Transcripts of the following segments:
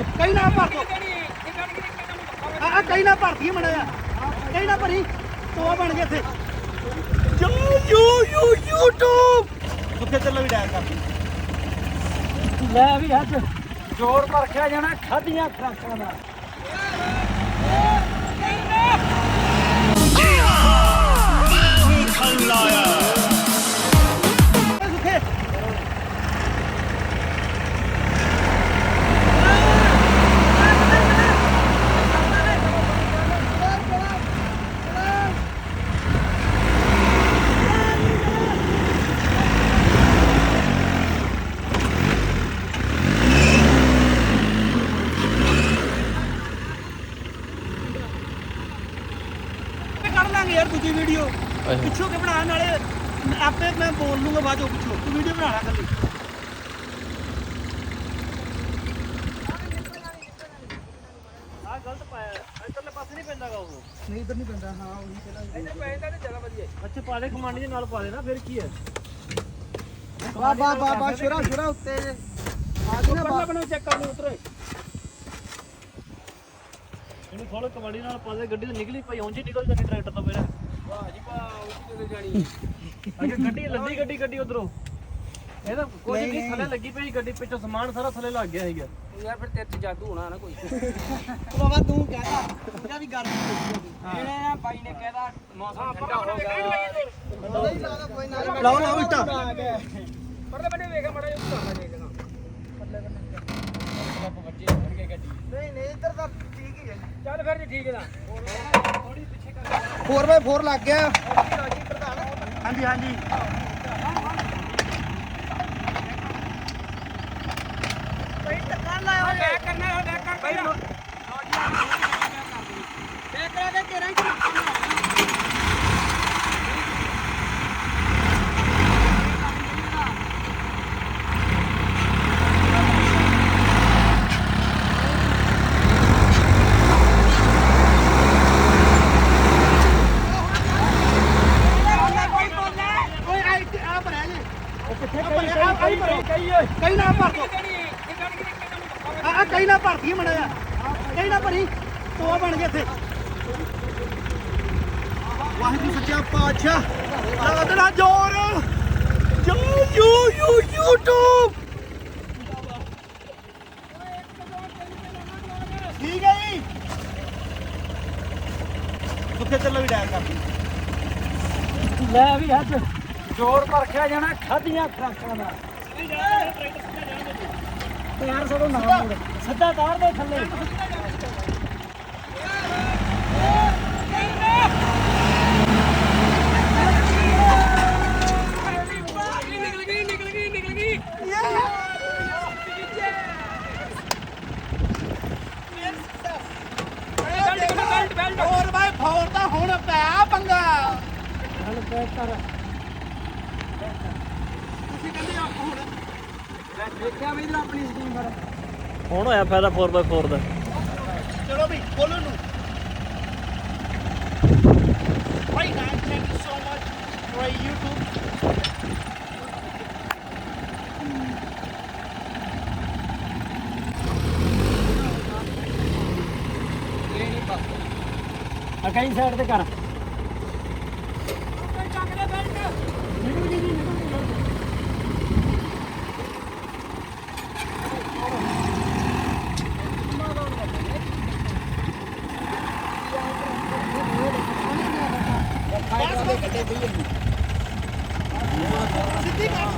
ਓਏ ਕਈ ਨਾ ਭਰ ਦੋ। ਆ ਆ ਕਈ ਨਾ ਭਰਦੀ ਮੜਾ ਜਾ ਕਈ ਨਾ ਭਰੀ ਤੋਆ ਬਣ ਗਿਆ ਇੱਥੇ। You you you YouTube! ਉੱਥੇ ਚੱਲੋ ਵੀ ਡਾਇਲ ਕਰ ਲੈ ਵੀ ਅੱਜ ਜ਼ੋਰ ਪਰਖਿਆ ਜਾਣਾ, ਖਾਧੀਆਂ ਖਰਾਕਾਂ ਦਾ। ਪਿੱਛੋਂ ਕੇ ਬਣਾ ਨਾਲੇ ਆਪੇ ਮੈਂ ਬੋਲ ਲੂੰਗਾ ਬਾਅਦ ਚੋਂ ਪਿੱਛੋਂ। ਤੂੰ ਵੀਡੀਓ ਬਣਾ ਲੈ ਆ ਗਲਤ ਪਾਇਆ ਇੱਧਰਲੇ ਪਾਸੇ ਨਹੀਂ ਪੈਂਦਾਗਾ ਉਹ। ਨਹੀਂ ਇੱਧਰ ਨਹੀਂ ਪੈਂਦਾ। ਹਾਂ ਉਹੀ ਪਹਿਲਾਂ ਇੱਧਰ ਪੈਂਦਾ ਤੇ ਜ਼ਿਆਦਾ ਵਧੀਆ। ਅੱਛਾ ਪਾ ਦੇ ਕਮਾਂਡੀ ਦੇ ਨਾਲ ਪਾ ਦੇ ਨਾ ਫਿਰ ਕੀ ਹੈ? ਵਾ ਵਾ ਵਾ ਵਾ ਸ਼ੁਰਾ ਸ਼ੁਰਾ ਉੱਤੇ। ਆ ਗਈ ਨਾ ਪਹਿਲਾਂ ਬਣਾਓ ਚੈੱਕ ਕਰ ਲਓ ਉਤਰੇ ਇਹਨੂੰ ਖੋਲ ਕਮਾਂਡੀ ਨਾਲ ਪਾ ਦੇ ਗੱਡੀ ਤਾਂ ਨਿਕਲੀ ਪਈ ਉਂਝ ਹੀ ਨਿਕਲ ਜਾਣੀ ਟਰੈਕਟਰ ਤੋਂ ਫਿਰ ਵਾਹ ਜੀ ਵਾਹ ਉਹ ਕਿਤੇ ਜਾਣੀ ਅੱਗੇ ਗੱਡੀ ਲੱਦੀ ਗੱਡੀ ਗੱਡੀ ਉਧਰੋਂ। ਇਹ ਤਾਂ ਕੁਝ ਨਹੀਂ ਥੱਲੇ ਲੱਗੀ ਪਈ ਗੱਡੀ ਪਿੱਛੋਂ ਸਮਾਨ ਸਾਰਾ ਥੱਲੇ ਲੱਗ ਗਿਆ ਸੀਗਾ। ਯਾਰ ਫਿਰ ਤੇਰੇ ਚ ਜਾਦੂ ਹੋਣਾ ਨਾ ਕੋਈ। ਬਾਬਾ ਤੂੰ ਕਹਦਾ ਉਹਦਾ ਵੀ ਗੱਲ ਇਹਨੇ ਨਾ ਬਾਈ ਨੇ ਕਹਿਦਾ ਮੌਸਮ ਠੰਡਾ ਹੋ ਗਿਆ ਲਾਓ ਲਾਓ ਇੱਟਾ ਪਰਲੇ ਬੰਨੇ ਵੇਖ ਮੜਾ ਜਿਹਾ ਉੱਤਰ ਲੈ ਜੇਗਾ ਪਰਲੇ ਬੰਨੇ ਬੱਚੇ ਹੋਣਗੇ ਗੱਡੀ ਨਹੀਂ ਨਹੀਂ ਇੱਧਰ ਤਾਂ ਠੀਕ ਹੀ ਹੈ। ਚੱਲ ਫਿਰ ਜੀ ਠੀਕ ਹੈ ਨਾ। ਥੋੜੀ ਪਿੱਛੇ ਕਰ 4x4 ਲੱਗ ਗਿਆ। ਹਾਂਜੀ ਹਾਂਜੀ। ਬੈਕ ਕਰਨਾ ਹੈ ਬੈਕ ਕਰ ਬੈਕ ਕਰਾ ਕੇ ਤੇਰਾ ਹੀ ਓਏ ਆ ਇੱਥੇ ਆ ਭਰਿਆ ਜੇ ਉਹ ਕਿੱਥੇ ਆ ਕਈ ਭਰਿਆ ਕਈ ਨਾ ਭਰ ਦੋ ਆ ਕਈ ਨਾ ਭਰਤੀ ਮੜਾ ਜਾ ਕਈ ਨਾ ਭਰੀ ਤੋਆ ਬਣ ਗਏ ਇੱਥੇ ਵਾਹਿਗੁਰੂ ਸੱਚਾ ਪਾਤਸ਼ਾਹ ਲਾਦਣਾ ਜੋਰ ਜੋ ਯੂ ਯੂ YouTube ਠੀਕ ਹੈ ਜੀ ਸੁੱਖੇ ਚੱਲੋ ਵੀ ਡਾਇਲ ਕਰ। ਲੈ ਵੀ ਅੱਜ। ਜ਼ੋਰ ਪਰਖਿਆ ਜਾਣਾ ਖਾਧੀਆਂ ਖਰਾਕਾਂ ਦਾ। ਯਾਰ ਸਗੋਂ ਨਾ ਮੋੜ ਸਿੱਧਾ ਤਾਰ ਦੇ ਥੱਲੇ ਨਿਕਲ ਗਈ ਨਿਕਲ ਗਈ ਨਿਕਲ ਗਈ ਬੈਲਟ ਬੈਲਟ ਹੋਰ ਬਾਈ ਫੌਰ ਤਾਂ ਹੁਣ ਪਿਆ ਪੰਗਾ ਹਲ ਪੈਕ ਕਰ ਤੁਸੀਂ ਕਹਿੰਦੇ ਆ ਹੁਣ ਦੇਖਿਆ ਹੁਣ ਹੋਇਆ ਫਾਇਦਾ 4x4 ਦਾ? ਚਲੋ ਵੀ ਖੋਲੋ ਨੂੰ Right now, thank you so much for YouTube. ਆ ਕਈ ਸਾਈਡ ਤੇ ਕਰ। ਸਿੱਧੀ ਕਰ।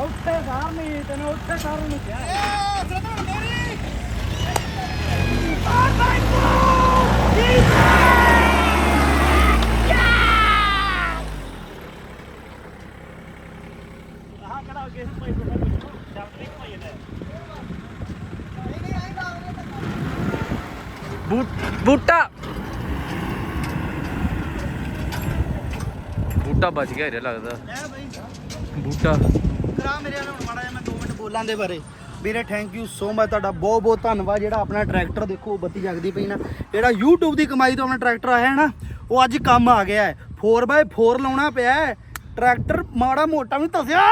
ਉੱਥੇ ਸਾਰ ਨਹੀਂ ਤੈਨੂੰ ਉੱਥੇ ਸਾਰ ਨਹੀਂ ਕਿਹਾ। ਏ ਸਰਦਾਰ ਮੇਰੀ ਆਹ ਕਿਹੜਾ ਅੱਗੇ ਸੀ ਪਾਈਪ ਦਾ ਸ਼ਾਫਟ ਨਹੀਂ ਘੁਮਾਈ ਜਾਂਦਾ ਬੂਟਾ। ਬੂਟਾ ਬਚ ਗਿਆ ਰੇ ਲੱਗਦਾ। ਲੈ ਬਈ। ਬੂਟਾ। ਕਰਾ ਮੇਰੇ ਨਾਲ ਹੁਣ ਮਾੜਾ ਜਿਹਾ ਮੈਂ 2 ਮਿੰਟ ਬੋਲਾਂ ਦੇ ਬਾਰੇ। ਵੀਰੇ ਥੈਂਕ ਯੂ ਸੋ ਮਚ ਤੁਹਾਡਾ ਬਹੁਤ ਬਹੁਤ ਧੰਨਵਾਦ। ਜਿਹੜਾ ਆਪਣਾ ਟਰੈਕਟਰ ਦੇਖੋ ਬੱਤੀ ਜਗਦੀ ਪਈ ਨਾ। ਜਿਹੜਾ YouTube ਦੀ ਕਮਾਈ ਤੋਂ ਆਪਣਾ ਟਰੈਕਟਰ ਆਇਆ ਹੈ ਨਾ ਉਹ ਅੱਜ ਕੰਮ ਆ ਗਿਆ ਹੈ। 4x4 ਲਾਉਣਾ ਪਿਆ ਹੈ। ਟਰੈਕਟਰ ਮਾੜਾ ਮੋਟਾ ਵੀ ਤਸਿਆ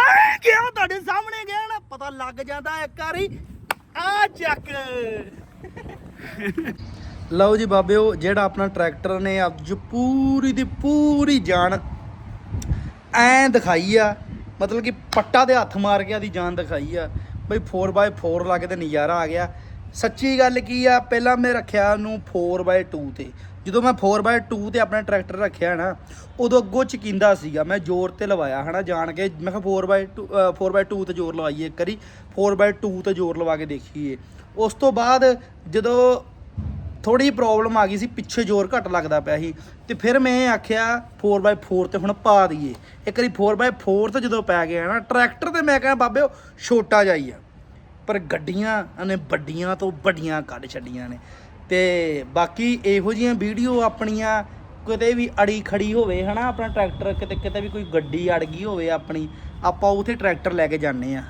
ਗਿਆ ਤੁਹਾਡੇ ਸਾਹਮਣੇ ਗਿਆ ਨਾ। ਪਤਾ ਲੱਗ ਜਾਂਦਾ ਇੱਕ ਵਾਰੀ। ਆ ਚੱਕ। ਲਓ ਜੀ ਬਾਬਿਓ ਜਿਹੜਾ ਆਪਣਾ ਟਰੈਕਟਰ ਨੇ ਅੱਜ ਪੂਰੀ ਦੀ ਪੂਰੀ ਜਾਨ ਐ ਦਿਖਾਈ ਆ ਮਤਲਬ ਕਿ ਪੱਟਾ ਦੇ ਹੱਥ ਮਾਰ ਕੇ ਆਦੀ ਜਾਨ ਦਿਖਾਈ ਆ। ਬਈ 4x4 ਲਾ ਕੇ ਤੇ ਨਜ਼ਾਰਾ ਆ ਗਿਆ। ਸੱਚੀ ਗੱਲ ਕੀ ਆ ਪਹਿਲਾਂ ਮੈਂ ਰੱਖਿਆ ਉਹਨੂੰ 4x2 ਤੇ। ਜਦੋਂ ਮੈਂ 4x2 ਤੇ ਆਪਣਾ ਟਰੈਕਟਰ ਰੱਖਿਆ ਨਾ ਉਦੋਂ ਅੱਗੋਂ ਚਕਿੰਦਾ ਸੀਗਾ। ਮੈਂ ਜ਼ੋਰ ਤੇ ਲਵਾਇਆ ਹਨਾ ਜਾਣ ਕੇ। ਮੈਂ ਕਿਹਾ 4x2 ਅ, 4x2 ਤੇ ਜ਼ੋਰ ਲਵਾਈਏ ਇੱਕ ਵਾਰੀ। 4x2 ਤੇ ਜ਼ੋਰ ਲਵਾ ਕੇ ਦੇਖੀਏ। ਉਸ ਤੋਂ ਬਾਅਦ ਜਦੋਂ ਥੋੜੀ ਪ੍ਰੋਬਲਮ ਆ ਗਈ ਸੀ, ਪਿੱਛੇ ਜ਼ੋਰ ਘੱਟ ਲੱਗਦਾ ਪਿਆ ਸੀ। ਤੇ ਫਿਰ ਮੈਂ ਆਖਿਆ 4x4 ਤੇ ਹੁਣ ਪਾ ਦਈਏ। ਇੱਕ ਵਾਰੀ 4x4 ਤੇ ਜਦੋਂ ਪੈ ਗਿਆ ਨਾ ਟਰੈਕਟਰ ਤੇ ਮੈਂ ਕਿਹਾ, ਬਾਬੇ, ਉਹ ਛੋਟਾ ਜਾਈ ਆ। ਪਰ ਗੱਡੀਆਂ ਨੇ ਵੱਡੀਆਂ ਤੋਂ ਵੱਡੀਆਂ ਕੱਢ ਛੱਡੀਆਂ ਨੇ। ਤੇ ਬਾਕੀ ਇਹੋ ਜਿਹੀਆਂ ਵੀਡੀਓ ਆਪਣੀਆਂ, ਕਿਤੇ ਵੀ ਅੜੀ ਖੜੀ ਹੋਵੇ, ਹਨਾ, ਆਪਣਾ ਟਰੈਕਟਰ ਕਿਤੇ ਕਿਤੇ ਵੀ ਕੋਈ ਗੱਡੀ ਅੜ ਗਈ ਹੋਵੇ ਆਪਣੀ, ਆਪਾਂ ਉਥੇ ਟਰੈਕਟਰ ਲੈ ਕੇ ਜਾਂਦੇ ਆ।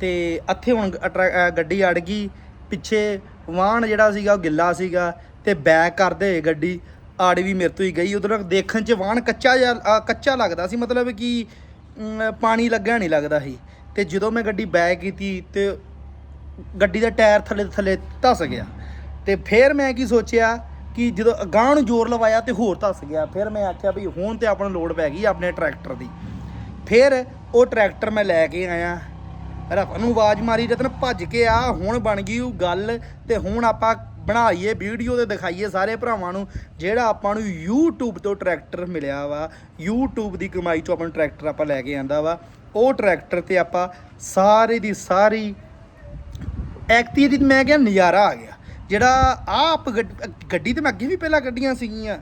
ਤੇ ਇੱਥੇ ਹੁਣ ਟਰੈ- ਗੱਡੀ ਅੜ ਗਈ, ਪਿੱਛੇ ਵਾਹਣ ਜਿਹੜਾ ਸੀਗਾ, ਉਹ ਗਿੱਲਾ ਸੀਗਾ ਤੇ ਬੈਕ ਕਰਦੇ ਹੋਏ ਗੱਡੀ, ਆੜ ਵੀ ਮੇਰੇ ਤੋਂ ਹੀ ਗਈ। ਉਧਰ ਦੇਖਣ 'ਚ ਵਾਹਣ ਕੱਚਾ ਜਿਹਾ ਕੱਚਾ ਲੱਗਦਾ ਸੀ, ਮਤਲਬ ਕਿ ਪਾਣੀ ਲੱਗਿਆ ਨਹੀਂ ਲੱਗਦਾ ਸੀ। ਤੇ ਜਦੋਂ ਮੈਂ ਗੱਡੀ ਬੈਕ ਕੀਤੀ ਤੇ ਗੱਡੀ ਦਾ ਟਾਇਰ ਥੱਲੇ ਥੱਲੇ ਧਸ ਗਿਆ। ਤੇ ਫਿਰ ਮੈਂ ਕੀ ਸੋਚਿਆ ਕਿ ਜਦੋਂ ਅਗਾਂਹ ਨੂੰ ਜ਼ੋਰ ਲਵਾਇਆ ਤੇ ਹੋਰ ਧਸ ਗਿਆ। ਫਿਰ ਮੈਂ ਆਖਿਆ ਵੀ ਹੁਣ ਤੇ ਆਪਾਂ ਨੂੰ ਲੋਡ ਪੈ ਗਈ ਆਪਣੇ ਟਰੈਕਟਰ ਦੀ। ਫਿਰ ਉਹ ਟਰੈਕਟਰ ਮੈਂ ਲੈ ਕੇ ਆਇਆ। ਰਫ ਨੂੰ ਆਵਾਜ਼ ਮਾਰੀ ਰਤਨ ਭੱਜ ਕੇ ਆ, ਹੁਣ ਬਣ ਗਈ ਉਹ ਗੱਲ ਤੇ ਹੁਣ ਆਪਾਂ ਬਣਾਈਏ ਵੀਡੀਓ ਤੇ ਦਿਖਾਈਏ ਸਾਰੇ ਭਰਾਵਾਂ ਨੂੰ, ਜਿਹੜਾ ਆਪਾਂ ਨੂੰ YouTube ਤੋਂ ਟਰੈਕਟਰ ਮਿਲਿਆ ਵਾ, YouTube ਦੀ ਕਮਾਈ ਤੋਂ ਆਪਾਂ ਨੂੰ ਟਰੈਕਟਰ ਆਪਾਂ ਲੈ ਕੇ ਆਂਦਾ ਵਾ, ਉਹ ਟਰੈਕਟਰ ਤੇ ਆਪਾਂ ਸਾਰੇ ਦੀ ਸਾਰੀ ਐਕਤੀ ਦੀ ਮੈਂ ਕਿਹਾ ਨਜ਼ਾਰਾ ਆ ਗਿਆ, ਜਿਹੜਾ ਆਪ ਗੱਡੀ ਤੇ ਮੈਂ ਅੱਗੇ ਵੀ ਪਹਿਲਾਂ ਗੱਡੀਆਂ ਸੀਗੀਆਂ,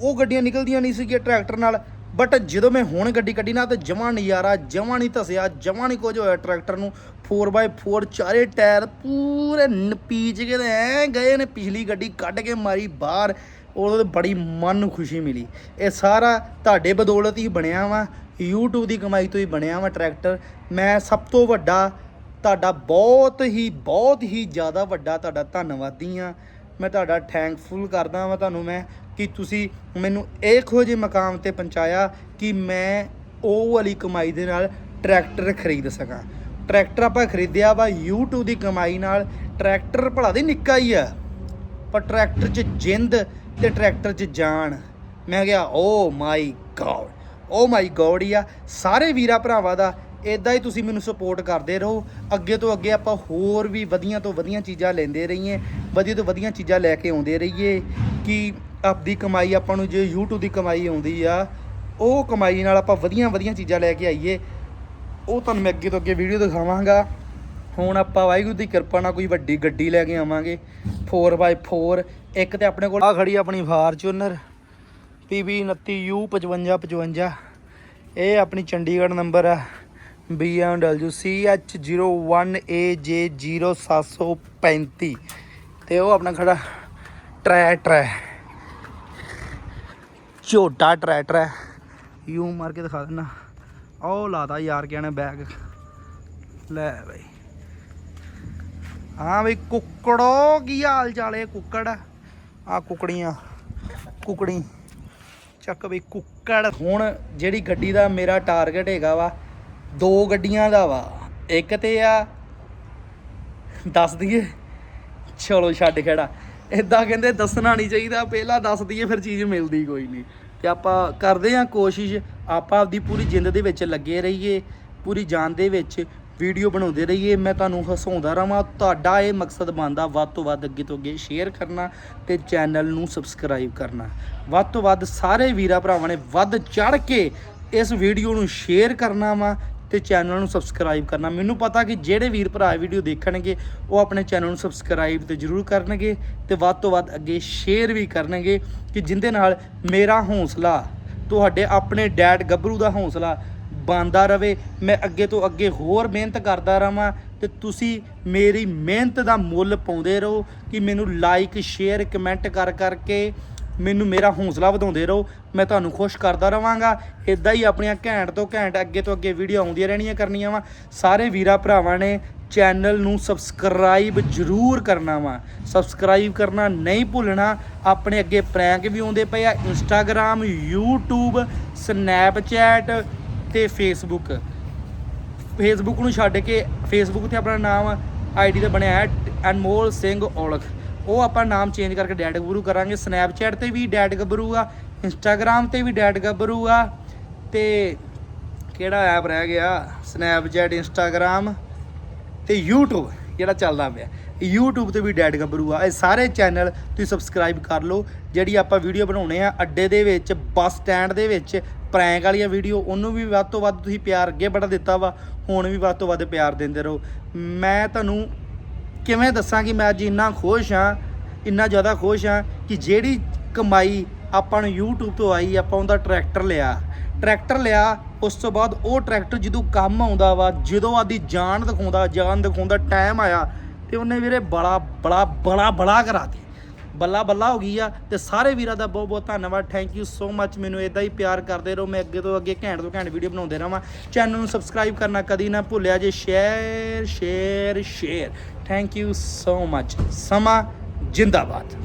ਉਹ ਗੱਡੀਆਂ ਨਿਕਲਦੀਆਂ ਨਹੀਂ ਸੀਗੀਆਂ ਟਰੈਕਟਰ ਨਾਲ ਬਟ ਜਦੋਂ ਮੈਂ ਹੁਣ ਗੱਡੀ ਕੱਢੀ ਨਾ, ਤੇ ਜਮਾਂ ਨਜ਼ਾਰਾ, ਜਮਾਂ ਨਹੀਂ ਧਸਿਆ, ਜਮਾਂ ਨਹੀਂ ਕੁਝ ਹੋਇਆ ਟਰੈਕਟਰ ਨੂੰ। 4x4 ਚਾਰੇ ਟਾਇਰ ਪੂਰੇ ਨਪੀਚ ਕੇ ਤੇ ਐ ਗਏ ਨੇ, ਪਿਛਲੀ ਗੱਡੀ ਕੱਢ ਕੇ ਮਾਰੀ ਬਾਹਰ। ਉਦੋਂ ਬੜੀ ਮਨ ਨੂੰ ਖੁਸ਼ੀ ਮਿਲੀ। ਇਹ ਸਾਰਾ ਤੁਹਾਡੇ ਬਦੌਲਤ ਹੀ ਬਣਿਆ ਵਾ। YouTube ਦੀ ਕਮਾਈ ਤੋਂ ਹੀ ਬਣਿਆ ਵਾ ਟਰੈਕਟਰ। ਮੈਂ ਸਭ ਤੋਂ ਵੱਡਾ, ਤੁਹਾਡਾ ਬਹੁਤ ਹੀ ਬਹੁਤ ਹੀ ਜ਼ਿਆਦਾ ਵੱਡਾ ਤੁਹਾਡਾ ਧੰਨਵਾਦੀ ਆ ਮੈਂ ਤੁਹਾਡਾ ਥੈਂਕਫੁਲ ਕਰਦਾ ਹਾਂ ਤੁਹਾਨੂੰ ਮੈਂ ਕਿ ਤੁਸੀਂ ਮੈਨੂੰ ਇਹੋ ਜਿਹੇ ਮਕਾਮ ਤੇ ਪਹੁੰਚਾਇਆ ਕਿ ਮੈਂ ਉਹ ਵਾਲੀ ਕਮਾਈ ਦੇ ਨਾਲ ਟਰੈਕਟਰ ਖਰੀਦ ਸਕਾਂ। ਟਰੈਕਟਰ ਆਪਾਂ ਖਰੀਦਿਆ ਵਾ YouTube ਦੀ ਕਮਾਈ ਨਾਲ। ਟਰੈਕਟਰ ਭਲਾ ਦੀ ਨਿੱਕਾ ਹੀ ਆ। ਪਰ ਟਰੈਕਟਰ 'ਚ ਜਿੰਦ ਤੇ ਟਰੈਕਟਰ 'ਚ ਜਾਨ। ਮੈਂ ਕਿਹਾ ਓ ਮਾਈ ਗॉड ਓ ਮਾਈ ਗॉड ਹੀ ਆ ਸਾਰੇ ਵੀਰਾ ਭਰਾਵਾਂ ਦਾ ਇਦਾਂ ਹੀ ਤੁਸੀਂ ਮੈਨੂੰ ਸਪੋਰਟ ਕਰਦੇ ਰਹੋ। ਅੱਗੇ ਤੋਂ ਅੱਗੇ ਆਪਾਂ ਹੋਰ ਵੀ ਵਧੀਆ ਤੋਂ ਵਧੀਆ ਚੀਜ਼ਾਂ ਲੈਂਦੇ ਰਹੀਏ, ਵਧੀਆ ਤੋਂ ਵਧੀਆ ਚੀਜ਼ਾਂ ਲੈ ਕੇ ਆਉਂਦੇ ਰਹੀਏ ਕਿ ਆਪਦੀ ਕਮਾਈ ਆਪਾਂ ਨੂੰ ਜੇ YouTube ਦੀ ਕਮਾਈ ਆਉਂਦੀ ਆ, ਉਹ ਕਮਾਈ ਨਾਲ ਆਪਾਂ ਵਧੀਆ ਵਧੀਆ ਚੀਜ਼ਾਂ ਲੈ ਕੇ ਆਈਏ। ਉਹ ਤੁਹਾਨੂੰ ਮੈਂ ਅੱਗੇ ਤੋਂ ਅੱਗੇ ਵੀਡੀਓ ਦਿਖਾਵਾਂਗਾ। ਹੁਣ ਆਪਾਂ ਵਾਹਿਗੁਰੂ ਦੀ ਕਿਰਪਾ ਨਾਲ ਕੋਈ ਵੱਡੀ ਗੱਡੀ ਲੈ ਕੇ ਆਵਾਂਗੇ। 4x4 ਇੱਕ ਤੇ ਆਪਣੇ ਕੋਲ ਆ ਖੜੀ ਆਪਣੀ ਫਾਰਚੂਨਰ PB 29U 5555 ਇਹ ਆਪਣੀ ਚੰਡੀਗੜ੍ਹ ਨੰਬਰ ਆ। BMW CH01AJ0735 ਤੇ ਉਹ ਆਪਣਾ ਖੜਾ ਟਰੈ ਹੈ। ਝੋਟਾ ਟਰੈਕਟਰ ਹੈ। ਯੂ ਮਾਰ ਕੇ ਦਿਖਾ ਦਿੰਨਾ। ਉਹ ਲਾਦਾ ਯਾਰ ਕਿਆ ਨੇ ਬੈਗ। ਲੈ ਬਈ। ਹਾਂ ਬਈ, ਕੁੱਕੜੋ ਕੀ ਹਾਲ ਚਾਲ ਹੈ ਕੁੱਕੜ? ਆ ਕੁਕੜੀਆਂ, ਕੁਕੜੀ। ਚੱਕ ਬਈ ਕੁੱਕੜ। ਹੁਣ ਜਿਹੜੀ ਗੱਡੀ ਦਾ ਮੇਰਾ ਟਾਰਗੇਟ ਹੈਗਾ ਵਾ ਦੋ ਗੱਡੀਆਂ ਦਾ ਵਾ। ਇੱਕ ਤੇ ਆ, ਦੱਸ ਦਈਏ। ਚਲੋ ਛੱਡ ਖੜਾ। ਇਦਾਂ ਕਹਿੰਦੇ ਦੱਸਣਾ ਨਹੀਂ ਚਾਹੀਦਾ, ਪਹਿਲਾਂ ਦੱਸ ਦਈਏ, ਫਿਰ ਚੀਜ਼ ਮਿਲਦੀ ਕੋਈ ਨਹੀਂ। ਤੇ ਆਪਾਂ ਕਰਦੇ ਹਾਂ ਕੋਸ਼ਿਸ਼, ਆਪਾਂ ਆਪਦੀ ਪੂਰੀ ਜਿੰਦ ਦੇ ਵਿੱਚ ਲੱਗੇ ਰਹੀਏ, ਪੂਰੀ ਜਾਨ ਦੇ ਵਿੱਚ ਵੀਡੀਓ ਬਣਾਉਂਦੇ ਰਹੀਏ। ਮੈਂ ਤੁਹਾਨੂੰ ਹਸਾਉਂਦਾ ਰਵਾਂ ਤੁਹਾਡਾ ਇਹ ਮਕਸਦ ਬਣਦਾ ਵੱਧ ਤੋਂ ਵੱਧ ਅੱਗੇ ਤੋਂ ਅੱਗੇ ਸ਼ੇਅਰ ਕਰਨਾ ਤੇ ਚੈਨਲ ਨੂੰ ਸਬਸਕ੍ਰਾਈਬ ਕਰਨਾ। ਵੱਧ ਤੋਂ ਵੱਧ ਸਾਰੇ ਵੀਰਾ ਭਰਾਵਾਂ ਨੇ ਵੱਧ ਚੜ ਕੇ ਇਸ ਵੀਡੀਓ ਨੂੰ ਸ਼ੇਅਰ ਕਰਨਾ ਵਾ ਤੇ ਚੈਨਲ ਨੂੰ ਸਬਸਕ੍ਰਾਈਬ ਕਰਨਾ। ਮੈਨੂੰ ਪਤਾ ਕਿ ਜਿਹੜੇ ਵੀਰ ਭਰਾ ਵੀਡੀਓ ਦੇਖਣਗੇ, ਉਹ ਆਪਣੇ ਚੈਨਲ ਨੂੰ ਸਬਸਕ੍ਰਾਈਬ ਤੇ ਜਰੂਰ ਕਰਨਗੇ ਤੇ ਵੱਧ ਤੋਂ ਵੱਧ ਅੱਗੇ ਸ਼ੇਅਰ ਵੀ ਕਰਨਗੇ ਕਿ ਜਿੰਦੇ ਨਾਲ ਮੇਰਾ ਹੌਸਲਾ, ਤੁਹਾਡੇ ਆਪਣੇ ਡੈਡ ਗੱਭਰੂ ਦਾ ਹੌਸਲਾ ਬਣਦਾ ਰਵੇ। ਮੈਂ ਅੱਗੇ ਤੋਂ ਅੱਗੇ ਹੋਰ ਮਿਹਨਤ ਕਰਦਾ ਰਵਾਂ ਤੇ ਤੁਸੀਂ ਮੇਰੀ ਮਿਹਨਤ ਦਾ ਮੁੱਲ ਪਾਉਂਦੇ ਰਹੋ ਕਿ ਮੈਨੂੰ ਲਾਈਕ ਸ਼ੇਅਰ ਕਮੈਂਟ ਕਰ ਕਰਕੇ ਮੈਨੂੰ ਮੇਰਾ ਹੌਸਲਾ ਵਧਾਉਂਦੇ ਰਹੋ। ਮੈਂ ਤੁਹਾਨੂੰ ਖੁਸ਼ ਕਰਦਾ ਰਵਾਂਗਾ। ਇਦਾਂ ਹੀ ਆਪਣੀਆਂ ਘੈਂਟ ਤੋਂ ਘੈਂਟ ਅੱਗੇ ਤੋਂ ਅੱਗੇ ਵੀਡੀਓ ਆਉਂਦੀਆਂ ਰਹਿਣੀਆਂ ਕਰਨੀਆਂ ਵਾ। ਸਾਰੇ ਵੀਰਾ ਭਰਾਵਾਂ ਨੇ ਚੈਨਲ ਨੂੰ ਸਬਸਕ੍ਰਾਈਬ ਜ਼ਰੂਰ ਕਰਨਾ ਵਾ। ਸਬਸਕ੍ਰਾਈਬ ਕਰਨਾ ਨਹੀਂ ਭੁੱਲਣਾ। ਆਪਣੇ ਅੱਗੇ ਪ੍ਰੈਂਕ ਵੀ ਆਉਂਦੇ ਪਏ ਆ। ਇੰਸਟਾਗ੍ਰam YouTube ਸਨੈਪਚੈਟ ਤੇ ਫੇਸਬੁੱਕ ਫੇਸਬੁੱਕ ਨੂੰ ਛੱਡ ਕੇ ਫੇਸਬੁੱਕ ਤੇ ਆਪਣਾ ਨਾਮ ਆਈਡੀ ਦਾ ਬਣਿਆ ਹੈ ਅਨਮੋਲ ਸਿੰਘ ਔਲਖ। ਉਹ ਆਪਾਂ ਨਾਮ ਚੇਂਜ ਕਰਕੇ ਡੈਡ ਗੱਭਰੂ ਕਰਾਂਗੇ। ਸਨੈਪਚੈਟ ਤੇ ਵੀ ਡੈਡ ਗੱਭਰੂ ਆ ਇੰਸਟਾਗ੍ਰam ਤੇ ਵੀ ਡੈਡ ਗੱਭਰੂ ਆ। ਤੇ ਕਿਹੜਾ ਐਪ ਰਹਿ ਗਿਆ? ਸਨੈਪਚੈਟ ਇੰਸਟਾਗ੍ਰam ਤੇ YouTube, ਜਿਹੜਾ ਚੱਲਦਾ ਪਿਆ। YouTube ਤੇ ਵੀ ਡੈਡ ਗੱਭਰੂ ਆ। ਇਹ ਸਾਰੇ ਚੈਨਲ ਤੁਸੀਂ ਸਬਸਕ੍ਰਾਈਬ ਕਰ ਲਓ। ਜਿਹੜੀ ਆਪਾਂ ਵੀਡੀਓ ਬਣਾਉਣੇ ਆ, ਅੱਡੇ ਦੇ ਵਿੱਚ ਬੱਸ ਸਟੈਂਡ ਦੇ ਵਿੱਚ ਪ੍ਰੈਂਕ ਵਾਲੀਆਂ ਵੀਡੀਓ ਉਹਨੂੰ ਵੀ ਵੱਧ ਤੋਂ ਵੱਧ ਤੁਸੀਂ ਪਿਆਰ ਅੱਗੇ ਬੜਾ ਦਿੱਤਾ ਵਾ। ਹੁਣ ਵੀ ਵੱਧ ਤੋਂ ਵੱਧ ਪਿਆਰ ਦਿੰਦੇ ਰਹੋ। ਮੈਂ ਤੁਹਾਨੂੰ ਕਿਵੇਂ ਦੱਸਾਂ ਕਿ ਮੈਂ ਅੱਜ ਇੰਨਾ ਖੁਸ਼ ਹਾਂ, ਇੰਨਾ ਜ਼ਿਆਦਾ ਖੁਸ਼ ਹਾਂ ਕਿ ਜਿਹੜੀ ਕਮਾਈ ਆਪਾਂ ਨੂੰ YouTube ਤੋਂ ਆਈ, ਆਪਾਂ ਉਹਦਾ ਟਰੈਕਟਰ ਲਿਆ। ਟਰੈਕਟਰ ਲਿਆ, ਉਸ ਤੋਂ ਬਾਅਦ ਉਹ ਟਰੈਕਟਰ ਜਦੋਂ ਕੰਮ ਆਉਂਦਾ ਵਾ, ਜਦੋਂ ਆਦੀ ਜਾਨ ਦਿਖਾਉਂਦਾ ਜਾਨ ਦਿਖਾਉਂਦਾ ਟਾਈਮ ਆਇਆ ਤੇ ਉਹਨੇ ਵੀਰੇ ਬੜਾ ਬੜਾ ਬੜਾ ਬੜਾ ਕਰਾਤੀ ਬੱਲਾ ਬੱਲਾ ਹੋ ਗਈ ਆ ਤੇ ਸਾਰੇ ਵੀਰਾਂ ਦਾ ਬਹੁਤ ਬਹੁਤ ਧੰਨਵਾਦ। ਥੈਂਕ ਯੂ ਸੋ ਮੱਚ ਮੈਨੂੰ ਇਦਾਂ ਹੀ ਪਿਆਰ ਕਰਦੇ ਰਹੋ। ਮੈਂ ਅੱਗੇ ਤੋਂ ਅੱਗੇ ਘੈਂਟ ਤੋਂ ਘੈਂਟ ਵੀਡੀਓ ਬਣਾਉਂਦੇ ਰਹਾਂ ਚੈਨਲ ਨੂੰ ਸਬਸਕ੍ਰਾਈਬ ਕਰਨਾ ਕਦੀ ਨਾ ਭੁੱਲਿਆ ਜੇ। Share share share thank you so much ਸਮਾਂ ਜਿੰਦਾਬਾਦ